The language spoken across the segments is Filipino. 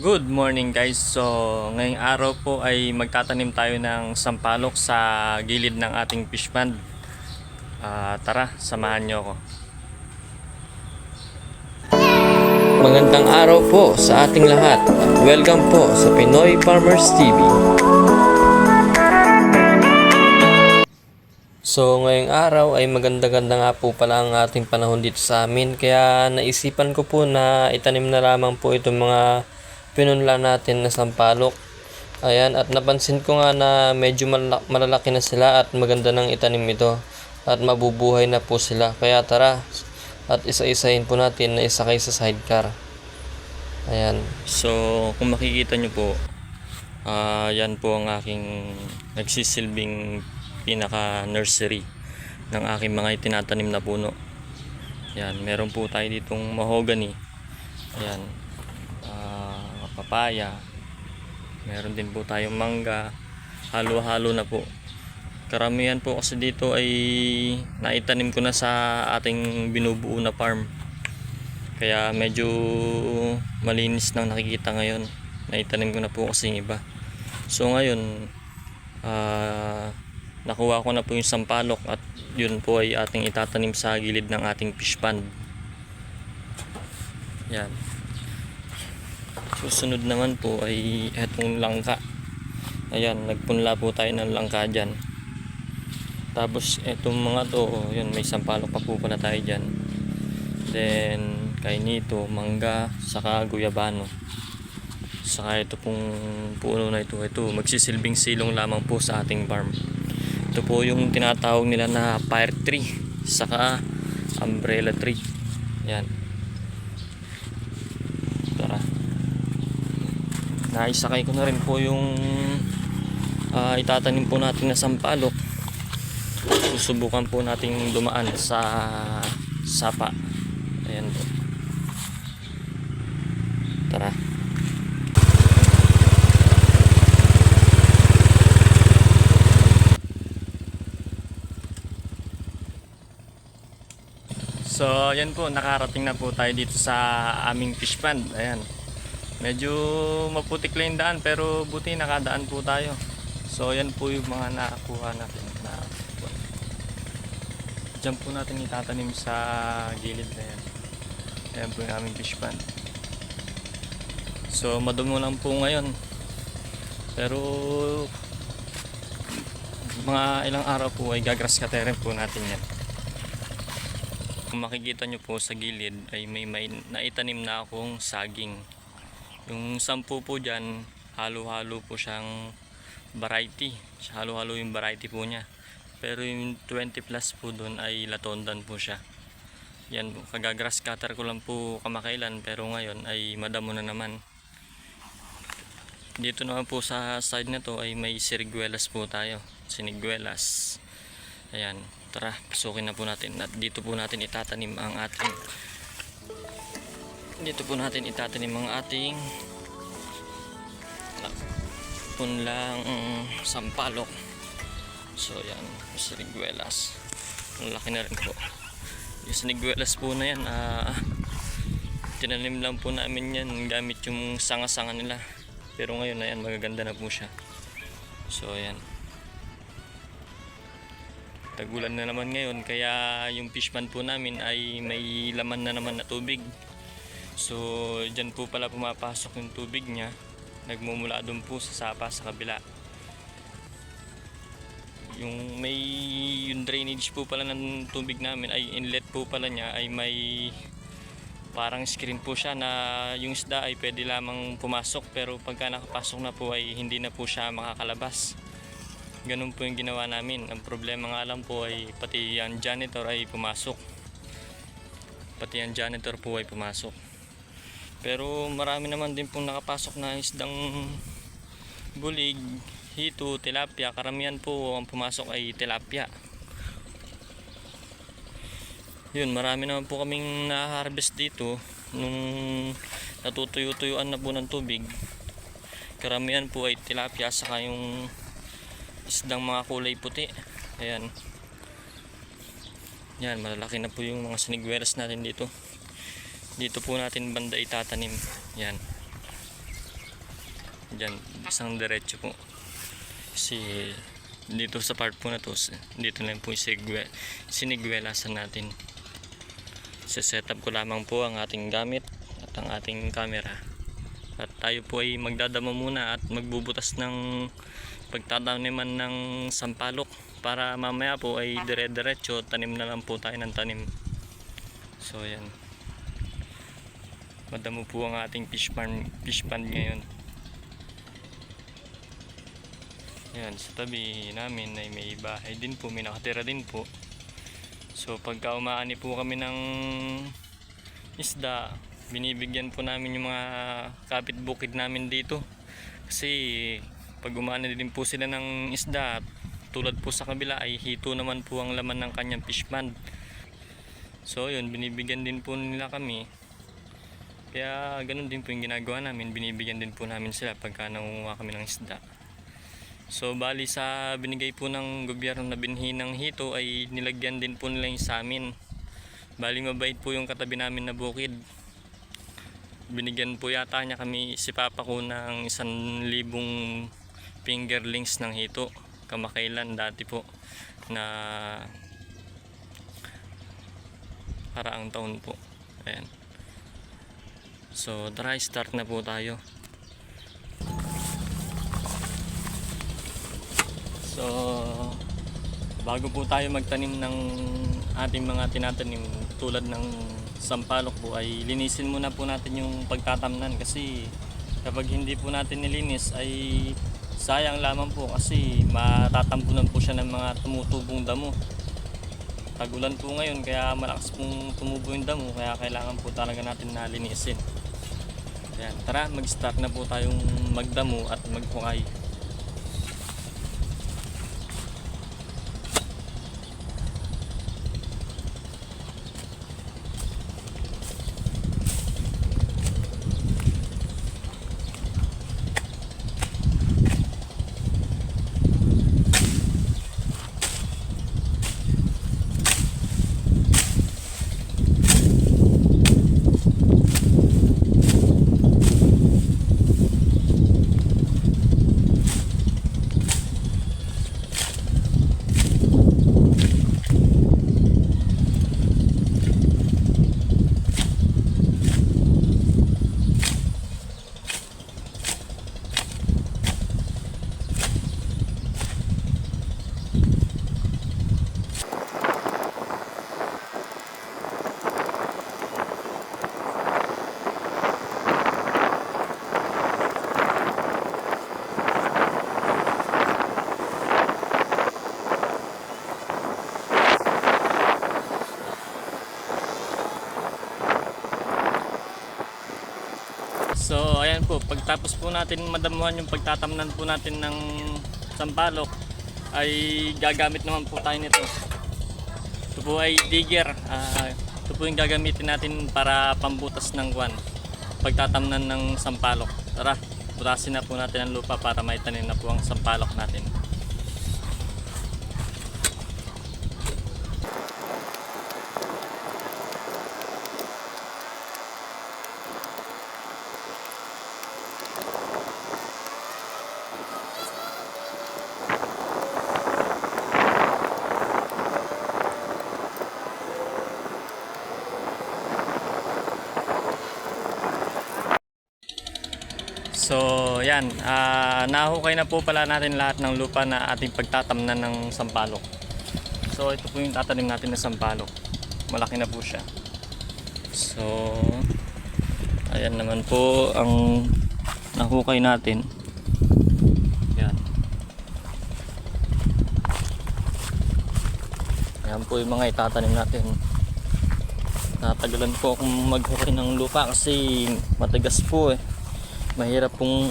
Good morning guys. So, ngayong araw po ay magtatanim tayo ng sampalok sa gilid ng ating fish pond. Ah, tara, samahan nyo ako. Magandang araw po sa ating lahat. Welcome po sa Pinoy Farmers TV. So ngayong araw ay maganda-ganda nga po pala ang ating panahon dito sa amin kaya naisipan ko po na itanim na lamang po itong mga pinunla natin na sampalok. Ayan at napansin ko nga na medyo malalaki na sila at maganda nang itanim ito at mabubuhay na po sila. Kaya tara at isa-isahin po natin na isakay sa sidecar. Ayan. So kung makikita nyo po Ah, yan po ang aking nagsisilbing pinaka nursery ng aking mga itinatanim na puno. Yan, meron po tayo ditong mahogany. Ayan. Papaya. Meron din po tayong mangga. Halo-halo na po. Karamihan po kasi dito ay naitanim ko na sa ating binubuo na farm. Kaya medyo malinis nang nakikita ngayon. Naitanim ko na po kasi iba. So ngayon, ah, nakuha ko na po yung sampalok at yun po ay ating itatanim sa gilid ng ating fish pond. Yan. Susunod naman po ay etong langka. Ayan, nagpunla po tayo ng langka dyan. Tapos etong mga to, yun may sampalok pa po pala tayo dyan. Then kay nito, mangga, saka guyabano. Saka ito pong puno na ito, ito magsisilbing silong lamang po sa ating farm. Ito po yung tinatawag nila na fire tree, saka umbrella tree. Yan. Tara. Naisakay ko na rin po yung ah, itatanim po natin na sampalok. Susubukan po nating dumaan sa sapa. Ayan po. Tara. So, ayan po, nakarating na po tayo dito sa aming fish pond. Ayan. Medyo maputik lang yung daan pero buti nakadaan po tayo. So, ayan po yung mga nakakuha natin na Diyan po natin itatanim sa gilid na yan. Ayan po yung aming fish pond. So, madumo lang po ngayon. Pero mga ilang araw po ay gagrass cutter po natin yan. Kung makikita nyo po sa gilid ay may, may naitanim na akong saging. Yung sampu po dyan, halo-halo po siyang variety. Halo-halo yung variety po niya. Pero yung 20 plus po doon ay latondan po siya. Yan po, kagagrass cutter ko lang po kamakailan pero ngayon ay madamo na naman. Dito naman po sa side na to ay may siriguelas po tayo. Siniguelas. Ayan, tara, pasukin na po natin. At dito po natin itatanim ang ating dito po natin itatanim ang ating punlang sampalok. So yan, siniguelas. Ang laki na rin po. Yung siniguelas po na yan, ah, tinanim lang po namin yan gamit yung sanga-sanga nila. Pero ngayon na yan, magaganda na po siya. So ayan. Tagulan na naman ngayon kaya yung fish pond po namin ay may laman na naman na tubig. So dyan po pala pumapasok yung tubig niya. Nagmumula doon po sa sapa sa kabila. Yung may yung drainage po pala ng tubig namin ay inlet po pala niya ay may parang screen po siya na yung isda ay pwede lamang pumasok pero pagka nakapasok na po ay hindi na po siya makakalabas. Ganun po yung ginawa namin. Ang problema nga lang po ay pati ang janitor ay pumasok. Pati ang janitor po ay pumasok. Pero marami naman din pong nakapasok na isdang bulig, hito, tilapia. Karamihan po ang pumasok ay tilapia. Yun, marami naman po kaming na-harvest dito nung natutuyo-tuyuan na po ng tubig. Karamihan po ay tilapia saka yung isdang mga kulay puti. Ayan. Yan, malalaki na po yung mga siniguelas natin dito. Dito po natin banda itatanim. Yan. Diyan, isang diretso po. Kasi dito sa part po na to, dito lang po yung sigwe, sinigwelasan natin. Sa setup ko lamang po ang ating gamit at ang ating camera. At tayo po ay magdadamo muna at magbubutas ng pagtataniman ng sampalok para mamaya po ay dire-diretso tanim na lang po tayo ng tanim. So yan. Madamo po ang ating fish pond, fish pond ngayon. Yan, sa tabi namin ay may bahay din po, may nakatira din po. So pagka umaani po kami ng isda, binibigyan po namin yung mga kapit bukid namin dito. Kasi pag umaani din po sila ng isda, tulad po sa kabila ay hito naman po ang laman ng kanyang fish pond. So yun, binibigyan din po nila kami. Kaya ganun din po yung ginagawa namin, binibigyan din po namin sila pagka nangunguha kami ng isda. So bali sa binigay po ng gobyerno na binhi ng hito ay nilagyan din po nila yung sa amin. Bali mabait po yung katabi namin na bukid. Binigyan po yata niya kami si Papa ko ng isang libong fingerlings ng hito. Kamakailan dati po na paraang taon po. Ayan. So try start na po tayo. So, bago po tayo magtanim ng ating mga tinatanim tulad ng sampalok po ay linisin muna po natin yung pagtatamnan kasi kapag hindi po natin nilinis ay sayang lamang po kasi matatampunan po siya ng mga tumutubong damo. Tagulan po ngayon kaya malakas pong tumubo yung damo kaya kailangan po talaga natin na linisin. Ayan, tara mag-start na po tayong magdamo at magpukay. So ayan po, pagtapos po natin madamuhan yung pagtatamnan po natin ng sampalok ay gagamit naman po tayo nito. Ito po ay digger. Ah, ito po yung gagamitin natin para pambutas ng kwan. Pagtatamnan ng sampalok. Tara, butasin na po natin ang lupa para maitanim na po ang sampalok natin. So, yan. ah nahukay na po pala natin lahat ng lupa na ating pagtatamnan ng sampalok. So, ito po yung tatanim natin na sampalok. Malaki na po siya. So, ayan naman po ang nahukay natin. Yan. Yan po yung mga itatanim natin. Natagalan po akong maghukay ng lupa kasi matigas po eh mahirap pong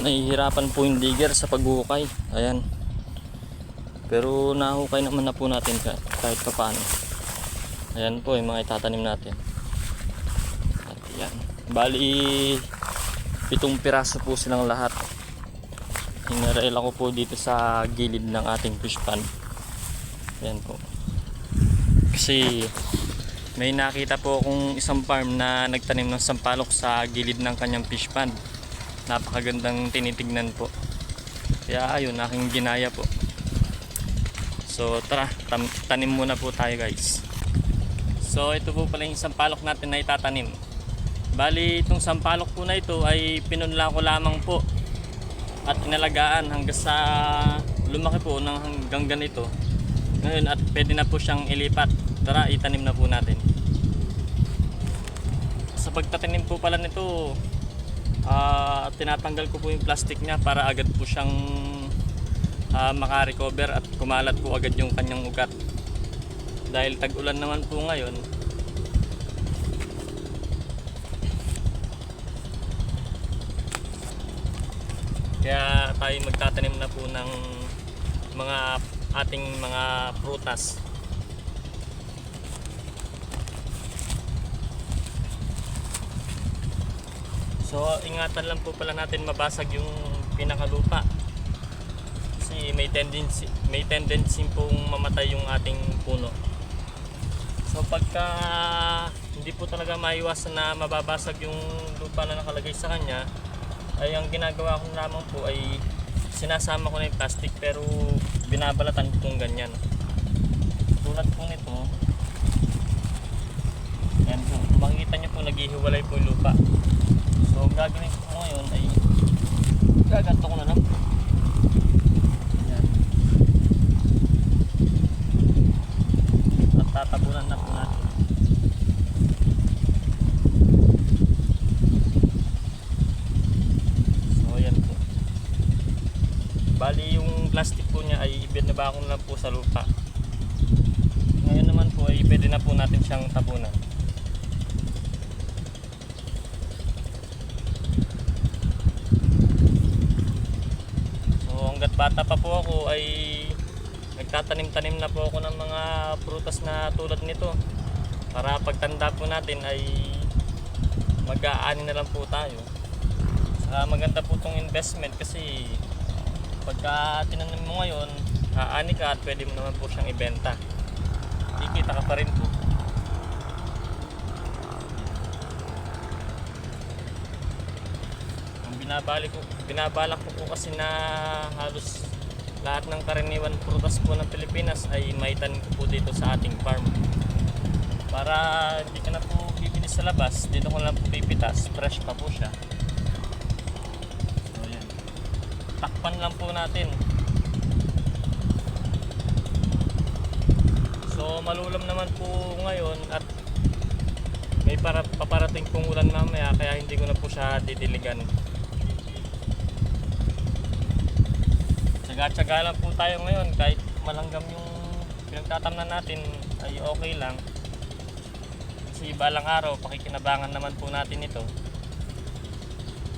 nahihirapan po yung digger sa paghukay. Ayan. Pero nahukay naman na po natin ka- kahit pa paano ayan po yung mga itatanim natin. At yan. Bali pitong piraso po silang lahat. Inarail ako po dito sa gilid ng ating fish pond ayan po. Kasi may nakita po akong isang farm na nagtanim ng sampalok sa gilid ng kanyang fish pond. napakagandang tinitignan po. Kaya ayun, aking ginaya po. So tara, tam- tanim muna po tayo guys. So ito po pala yung sampalok natin na itatanim. Bali itong sampalok po na ito ay pinunla ko lamang po at inalagaan hanggang sa lumaki po ng hanggang ganito. Ngayon at pwede na po siyang ilipat. Tara, itanim na po natin. Sa pagtatanim po pala nito, ah tinatanggal ko po yung plastic niya para agad po siyang ah, makarecover at kumalat po agad yung kanyang ugat. Dahil tag-ulan naman po ngayon, Kaya tayo magtatanim na po ng mga ating mga prutas. So ingatan lang po pala natin mabasag yung pinakalupa. Kasi may tendency may tendency pong mamatay yung ating puno. So pagka hindi po talaga maiwasan na mababasag yung lupa na nakalagay sa kanya, ay ang ginagawa ko lamang po ay sinasama ko na yung plastic pero binabalatan ko kung ganyan tulad po nito yan po makikita nyo po naghihiwalay po yung lupa so ang gagawin ko ngayon ay gaganto ko na lang yan at tatabunan na po natin So ayan po. Bali yung plastic po niya ay ibinabakon lang po sa lupa. Ngayon naman po ay pwede na po natin siyang tabunan. So hanggat bata pa po ako ay nagtatanim-tanim na po ako ng mga prutas na tulad nito. Para pagtanda po natin ay mag-aani na lang po tayo. Saka maganda po itong investment kasi pagka tinanim mo ngayon, aani ka at pwede mo naman po siyang ibenta. Kikita ka pa rin po. Binabalik ko, binabalak ko po kasi na halos lahat ng karaniwan prutas po ng Pilipinas ay maitanim ko po dito sa ating farm. Para hindi ka na po bibili sa labas, dito ko lang po pipitas, fresh pa po siya. So, yan. Takpan lang po natin. So, malulam naman po ngayon at may para, paparating pong ulan mamaya kaya hindi ko na po siya didiligan. Tsaga-tsaga lang po tayo ngayon kahit malanggam yung pinagtatamnan natin ay okay lang. Kasi balang araw, pakikinabangan naman po natin ito.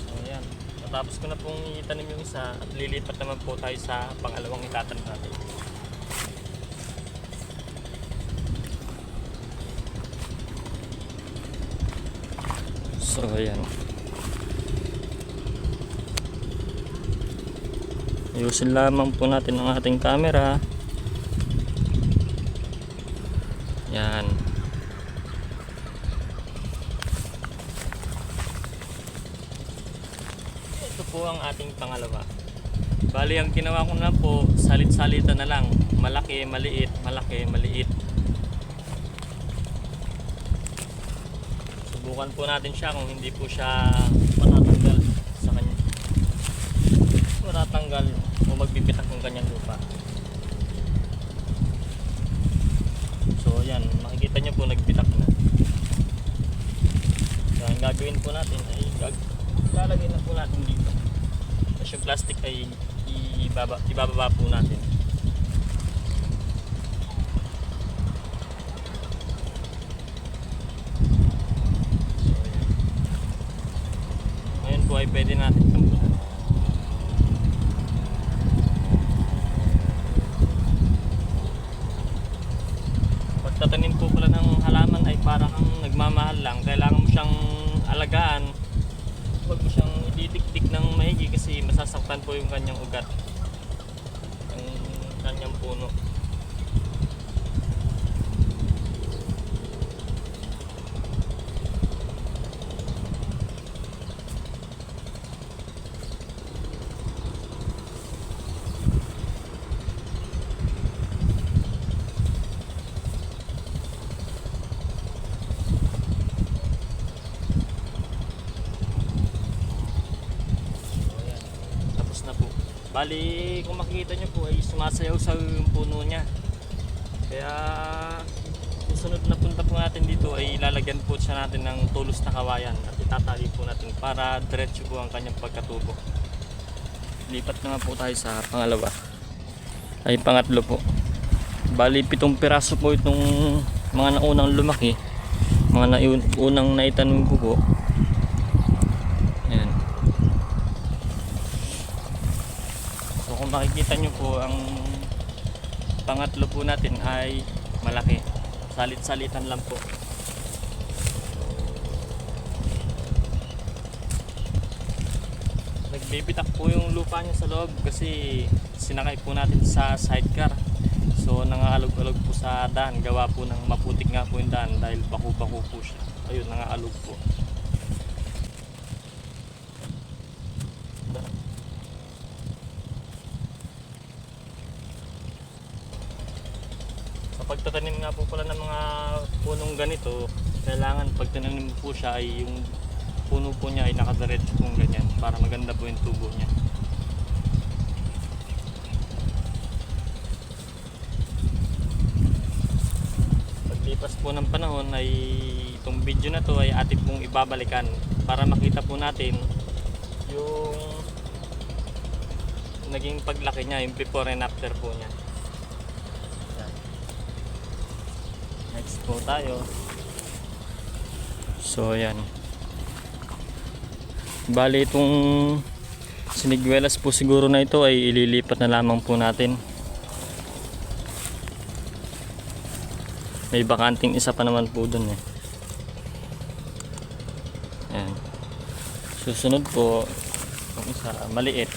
So yan. Matapos ko na pong itanim yung isa at lilipat naman po tayo sa pangalawang itatanim natin. So yan. Ayusin lamang po natin ang ating camera. Yan. Ito po ang ating pangalawa. Bali, ang ginawa ko na po, salit-salita na lang. Malaki, maliit, malaki, maliit. Subukan po natin siya kung hindi po siya matatanggal sa kanya. Matatanggal o magbibitak ng kanyang lupa. So yan, makikita nyo po nagbitak na. So, ang gagawin po natin ay gag lalagay na po natin dito. Tapos yung plastic ay ibaba, ibababa po natin. So, yan. Ngayon po ay pwede natin tambulan. Pagtatanim po pala ng halaman ay parang kang nagmamahal lang. Kailangan mo siyang alagaan. Huwag mo siyang ididikdik ng maigi kasi masasaktan po yung kanyang ugat. Ang kanyang puno. Bali, kung makikita nyo po ay sumasayaw sa puno niya. Kaya susunod na punta po natin dito ay lalagyan po siya natin ng tulos na kawayan at itatali po natin para diretso po ang kanyang pagkatubo. Lipat na nga po tayo sa pangalawa. Ay pangatlo po. Bali pitong piraso po itong mga naunang lumaki. Mga naiun- unang naitanim ko po. Ayan. So kung makikita nyo po ang pangatlo po natin ay malaki. Salit-salitan lang po. Nagbibitak po yung lupa niya sa loob kasi sinakay po natin sa sidecar. So nangaalog-alog po sa daan. Gawa po ng maputik nga po yung daan dahil baku-baku po siya. Ayun, nangaalog po. Sa pagtatanim nga po pala ng mga punong ganito, kailangan pag tinanim po siya ay yung puno po niya ay nakadiretso pong ganyan para maganda po yung tubo niya. Paglipas po ng panahon ay itong video na to ay atin pong ibabalikan para makita po natin yung naging paglaki niya, yung before and after po niya. Yan. Next po tayo. So yan. Bali itong sinigwelas po siguro na ito ay ililipat na lamang po natin. May bakanting isa pa naman po dun eh. Ayan. Susunod po, yung isa maliit.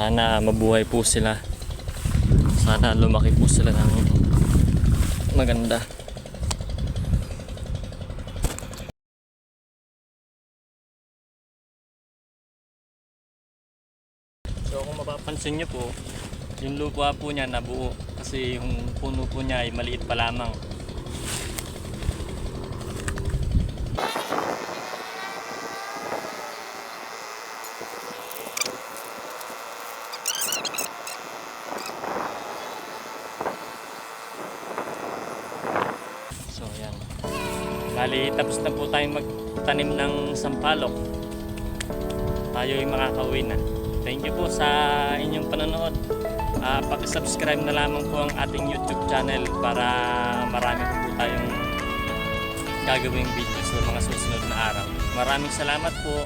Sana mabuhay po sila. Sana lumaki po sila ng maganda. So kung mapapansin nyo po, yung lupa po niya nabuo kasi yung puno po niya ay maliit pa lamang. So yan. Bali tapos na po tayong magtanim ng sampalok. Tayo ay makakauwi na. Thank you po sa inyong panonood. Ah, paki-subscribe na lamang po ang ating YouTube channel para marami po, po tayong gagawing video sa mga susunod na araw. Maraming salamat po.